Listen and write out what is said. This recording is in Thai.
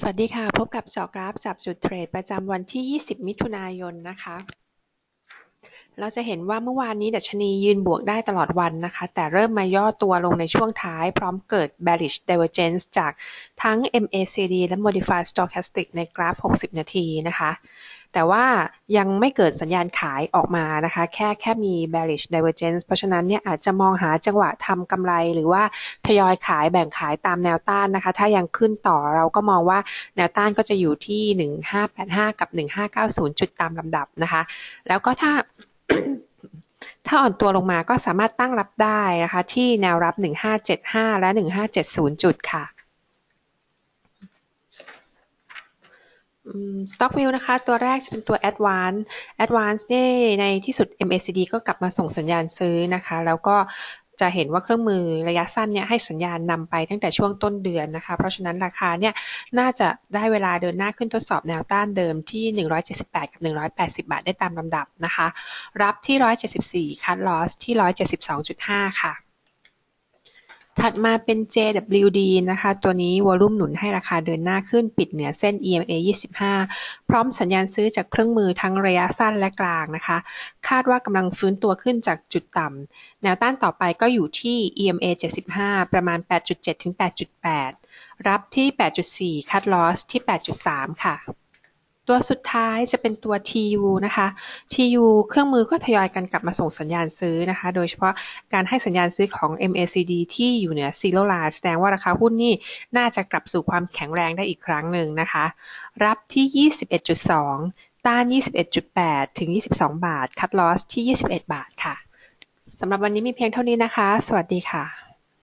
สวัสดีค่ะ พบกับเจาะกราฟจับจุดเทรดประจำวันที่ 20 มิถุนายนนะคะ เราจะเห็นว่าเมื่อวานนี้ดัชนียืนบวกได้ตลอดวันนะคะ แต่เริ่มมาย่อตัวลงในช่วงท้าย พร้อมเกิด bearish divergence จากทั้ง MACD และ Modified Stochastic ในกราฟ 60 นาทีนะคะ แต่ว่ายังไม่เกิดสัญญาณขายออกมานะคะ แค่แค่มี bearish divergence เพราะฉะนั้นเนี่ยอาจจะมองหาจังหวะทำกำไรหรือว่าทยอยขายแบ่งขายตามแนวต้านนะคะ ถ้ายังขึ้นต่อเราก็มองว่าแนวต้านก็จะอยู่ที่ 1585 กับ 1590 จุดตามลำดับนะคะ แล้วก็ถ้า ถ้าอ่อนตัวลงมาก็สามารถตั้งรับได้นะคะที่แนวรับ 1575 และ 1570 จุดค่ะสต็อกวิวนะคะ ตัวแรกจะเป็นตัว Advance Advance เนี่ในที่สุด MACD ก็กลับมาส่งสัญญาณซื้อนะคะ แล้วก็ จะเห็นว่าเครื่องมือระยะสั้นเนี่ยให้สัญญาณนำไปตั้งแต่ช่วงต้นเดือนนะคะ เพราะฉะนั้นราคาเนี่ยน่าจะได้เวลาเดินหน้าขึ้นทดสอบแนวต้านเดิมที่ 178 กับ 180 บาทได้ตามลำดับนะคะ รับที่ 174 คัดลอสที่ 172.5 ค่ะ ถัดมาเป็น JWD นะคะ ตัวนี้วอลุ่มหนุนให้ราคาเดินหน้าขึ้นปิดเหนือเส้น EMA 25 พร้อมสัญญาณซื้อจากเครื่องมือทั้งระยะสั้นและกลางนะคะ คาดว่ากำลังฟื้นตัวขึ้นจากจุดต่ำแนวต้านต่อไปก็อยู่ที่ EMA 75 ประมาณ 8.7 ถึง 8.8 รับที่ 8.4 คัดลอสที่ 8.3 ค่ะ ตัวสุดท้ายจะเป็นตัว TU นะคะ TU เครื่องมือก็ทยอยกันกลับมาส่งสัญญาณซื้อนะคะ โดยเฉพาะการให้สัญญาณซื้อของ MACD ที่อยู่เหนือ Zero Line แสดงว่าราคาหุ้นนี่น่าจะกลับสู่ความแข็งแรงได้อีกครั้งหนึ่งนะคะ รับที่ 21.2 ต้าน 21.8 ถึง 22 บาท คัดลอสที่ 21 บาทค่ะ สำหรับวันนี้มีเพียงเท่านี้นะคะ สวัสดีค่ะ